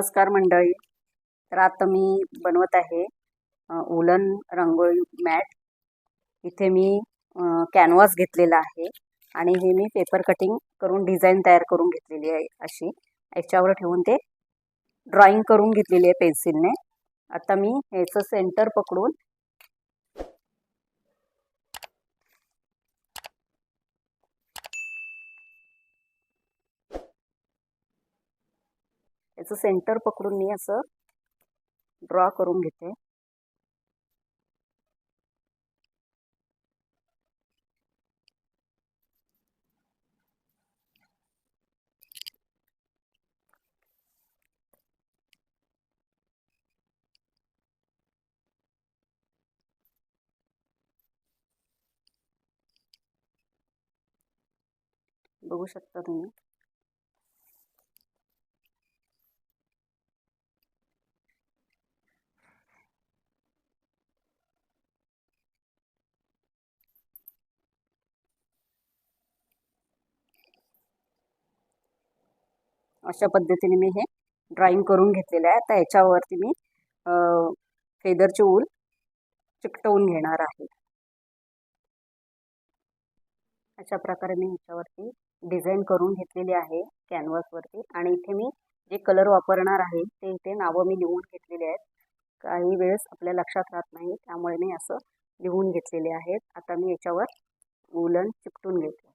नमस्कार मंडळी. तर आता मी बनवत आहे उलन रंगोळी मॅट. इथे मी कॅनव्हास घेतलेला आहे आणि हे मी पेपर कटिंग करून डिझाईन तयार करून घेतलेली आहे अशी. याच्यावर ठेवून ते ड्रॉइंग करून घेतलेली आहे पेन्सिलने आता मी ह्याचं सेंटर पकडून याचं सेंटर पकडून मी असं ड्रॉ करून घेते. बघू शकता तुम्ही. अशा पद्धतीने मी हे ड्रॉइंग करून घेतलेलं आहे. आता याच्यावरती मी फेदरचे ऊल चिकटवून घेणार आहे. अशा प्रकारे मी ह्याच्यावरती डिझाईन करून घेतलेली आहे कॅनव्हासवरती आणि इथे मी जे कलर वापरणार आहे ते इथे नावं मी लिहून घेतलेले आहेत. काही वेळेस आपल्या लक्षात राहत नाही त्यामुळे मी असं लिहून घेतलेले आहेत. आता मी याच्यावर उलन चिकटून घेते.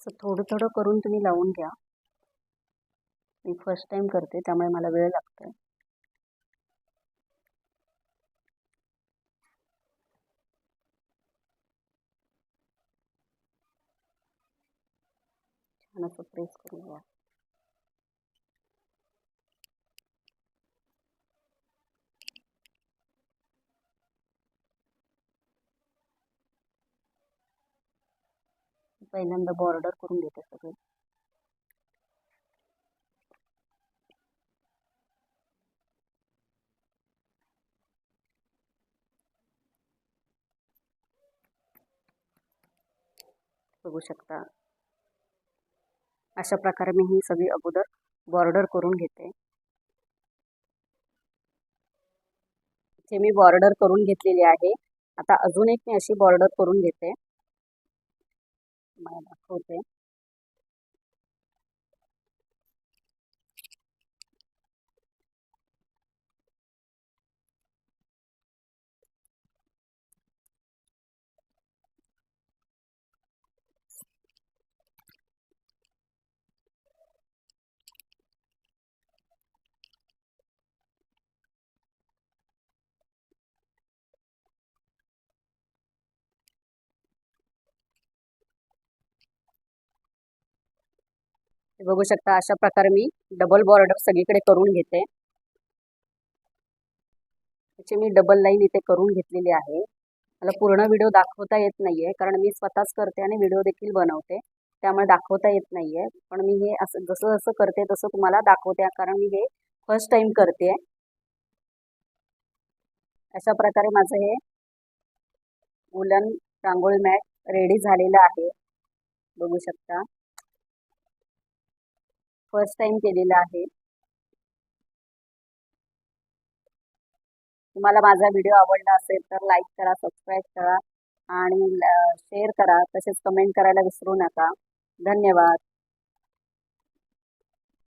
असं थोडं थोडं करून तुम्ही लावून घ्या. मी फर्स्ट टाईम करते त्यामुळे मला वेळ लागतो छान असं प्रेस करून घ्या. पहिल्यांदा बॉर्डर करून घेते सगळे. बघू शकता. अशा प्रकारे मी ही सगळी अगोदर बॉर्डर करून घेते. इथे मी बॉर्डर करून घेतलेली आहे. आता अजून एक मी अशी बॉर्डर करून घेते. मला दाखवते बघू शकता अशा प्रकारे मी डबल बॉर्डर सगळीकडे करून घेते. त्याची मी डबल लाईन इथे करून घेतलेली आहे. मला पूर्ण व्हिडिओ दाखवता येत नाही आहे कारण मी स्वतःच करते आणि व्हिडिओ देखील बनवते. त्यामुळे दाखवता येत नाही आहे पण मी हे असं जसं जसं करते तसं तुम्हाला दाखवते कारण मी हे फर्स्ट टाइम करते. अशा प्रकारे माझं हे वुलन रांगोळी मॅट रेडी झालेलं आहे. बघू शकता. फर्स्ट टाइम केलेलं आहे. तुम्हाला माझा व्हिडिओ आवडला असेल तर लाईक करा सबस्क्राईब करा आणि शेअर करा. तसेच कमेंट करायला विसरू नका. धन्यवाद.